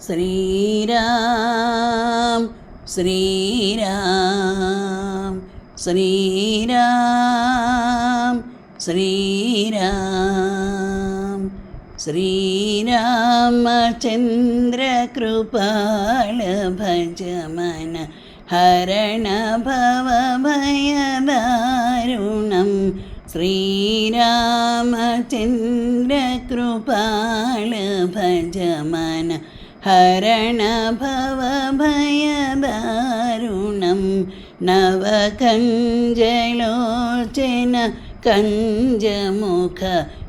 ശ്രീരാം ശ്രീരാം ശ്രീരാം ശ്രീരാം. ശ്രീരാമചന്ദ്രകൃപാള ഭജമന ഹരണ ഭവഭയദാരുണം ശ്രീരാമചന്ദ്രകൃപാള ഭജമന ഹരണ ഭവഭയദാരുണം നവകഞ്ചലോചന കഞ്ചമുഖ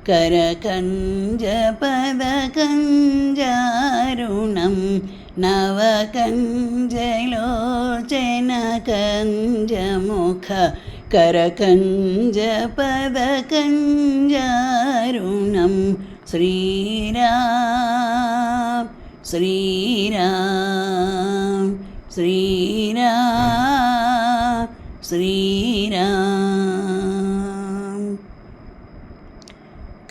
കരകഞ്ചപദകഞ്ചാരുണം നവകഞ്ചലോചന കഞ്ചമുഖ കരകഞ്ചപദകഞ്ചാരുണം ശ്രീരാം ശ്രീരാം ശ്രീരാം.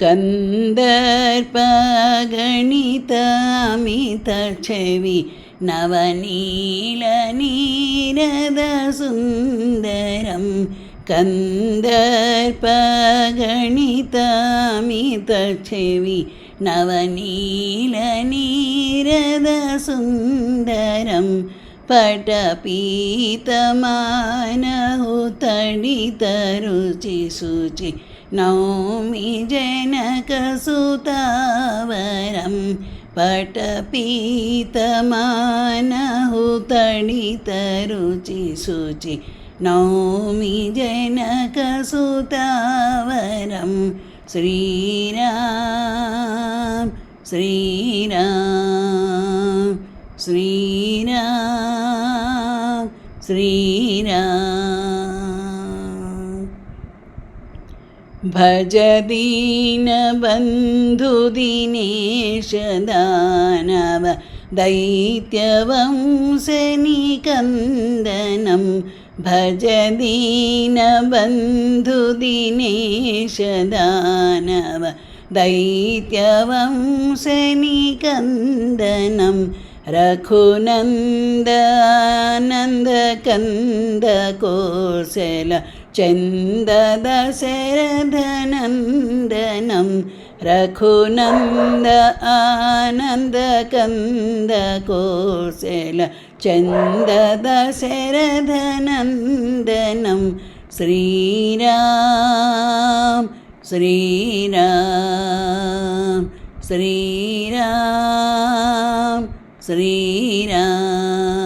കന്ദർപ്പഗണിതമിതക്ഷവി നവനീലനീരദസുന്ദരം. കന്ദർപ്പഗണിതമിതക്ഷവി നവനീലനീരദസുന്ദരം പടപീതമാനഹുതടിതരുചി നൗമി ജനകസുതാവരം പടപീതമാനഹുതടിതരുചി ശുചി നൗമി ജനകസുതാവരം ശ്രീരാം ശ്രീരാം ശ്രീരാം ശ്രീരാം ഭജദീനബന്ധുദിനേശദാനവ ദൈത്യവംശനികന്ദനം ഭജദീനബന്ധുദിനേശദാനവ दैत्यवंशनिकन्दनं शनिकन्दनं रघुनन्दनन्दकन्दकोसल रघुनन्द आनन्दकन्द कोसल श्रीराम ശ്രീരാം ശ്രീരാം ശ്രീരാം.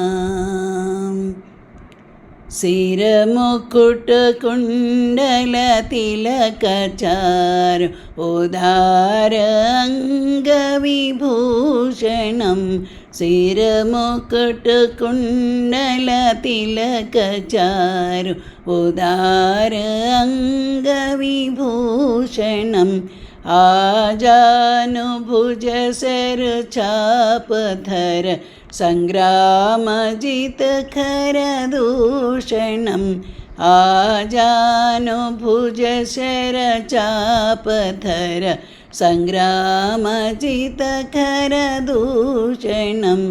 സ്ഥിരമുക്കുട്ട് കുണ്ടല തിലകചാരു ഉദാരംഗവിഭൂഷണം. സ്ഥിരമുക്കുട്ട് കുണ്ടല തിലകചാരു ഉദാരംഗവിഭൂഷണം. ആജാനുഭുജ ചാപധര സംഗ്രാമജിതഖരദൂഷണം ആജാനുഭുജ ചാപധര സംഗ്രാമജിതഖരദൂഷണം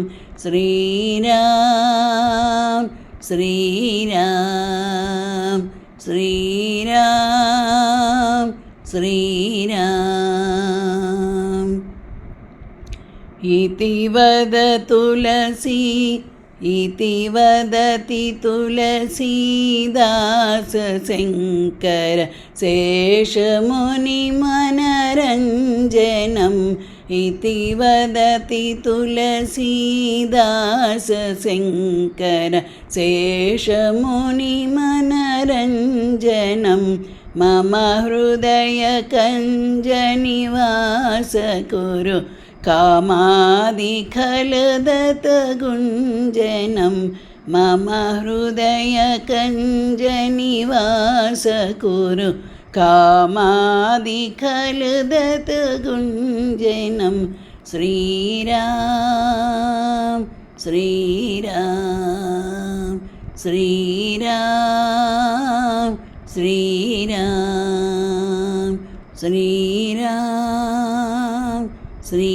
ശ്രീരാം ശ്രീരാം ശ്രീരാം ശ്രീരാം ഇതി श्रीरा इति वद तुलसी इति वदति तुलसीदासशङ्कर शेषमुनिमनरञ्जनम् इति वदति तुलसीदासशङ्कर शेषमुनिमनरञ्जनम् मम हृदयकञ्जनिवास कुरु कामादिखलदतगुञ्जनं मम हृदयकञ्जनिवास कुरु कामादिखलदतगुञ्जनं श्रीराम श्रीराम श्रीराम ശ്രീരാം ശ്രീരാം ശ്രീ